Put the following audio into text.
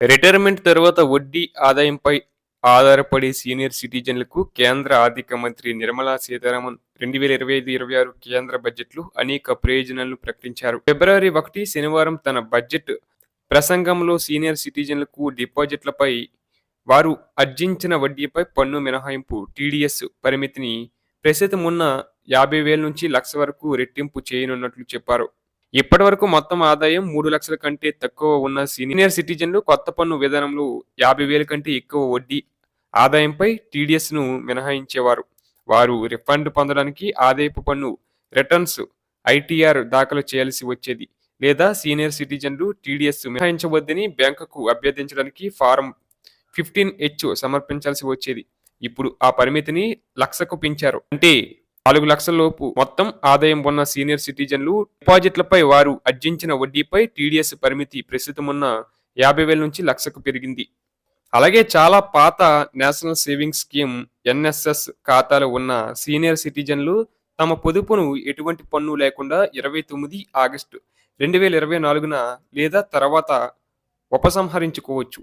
Retirement తర్వాత వడ్డీ ఆదాయంపై ఆధారపడే సీనియర్ సిటిజన్లకు కేంద్ర ఆర్థిక మంత్రి నిర్మలా సీతారామన్ రెండు వేల ఇరవై ఐదు ఇరవై ఆరు కేంద్ర బడ్జెట్లో అనేక ప్రయోజనాలను ప్రకటించారు. ఫిబ్రవరి ఒకటి శనివారం తన బడ్జెట్ ప్రసంగంలో సీనియర్ సిటిజన్లకు డిపాజిట్లపై వారు అర్జించిన వడ్డీపై పన్ను మినహాయింపు టీడీఎస్ పరిమితిని ప్రస్తుతం ఉన్న యాభై వేల నుంచి లక్ష వరకు రెట్టింపు చేయనున్నట్లు చెప్పారు. ఇప్పటి వరకు మొత్తం ఆదాయం మూడు లక్షల కంటే తక్కువ ఉన్న సీనియర్ సిటిజన్లు కొత్త పన్ను విధానంలో యాభై వేల కంటే ఎక్కువ వడ్డీ ఆదాయంపై టీడీఎస్ను మినహాయించేవారు. వారు రిఫండ్ పొందడానికి ఆదాయపు పన్ను రిటర్న్స్ ఐటీఆర్ దాఖలు చేయాల్సి వచ్చేది లేదా సీనియర్ సిటిజన్లు టీడీఎస్ మినహాయించవద్దని బ్యాంకుకు అభ్యర్థించడానికి ఫారం ఫిఫ్టీన్ హెచ్ సమర్పించాల్సి వచ్చేది. ఇప్పుడు ఆ పరిమితిని లక్షకు పెంచారు. అంటే నాలుగు లక్షల లోపు మొత్తం ఆదాయం ఉన్న సీనియర్ సిటిజన్లు డిపాజిట్లపై వారు అర్జించిన వడ్డీపై టీడీఎస్ పరిమితి ప్రస్తుతం ఉన్న యాభై వేల నుంచి లక్షకు పెరిగింది. అలాగే చాలా పాత నేషనల్ సేవింగ్స్ స్కీమ్ ఎన్ఎస్ఎస్ ఖాతాలు ఉన్న సీనియర్ సిటిజన్లు తమ పొదుపును ఎటువంటి పన్ను లేకుండా ఇరవై తొమ్మిది ఆగస్టు రెండు వేల ఇరవై నాలుగున లేదా తర్వాత ఉపసంహరించుకోవచ్చు.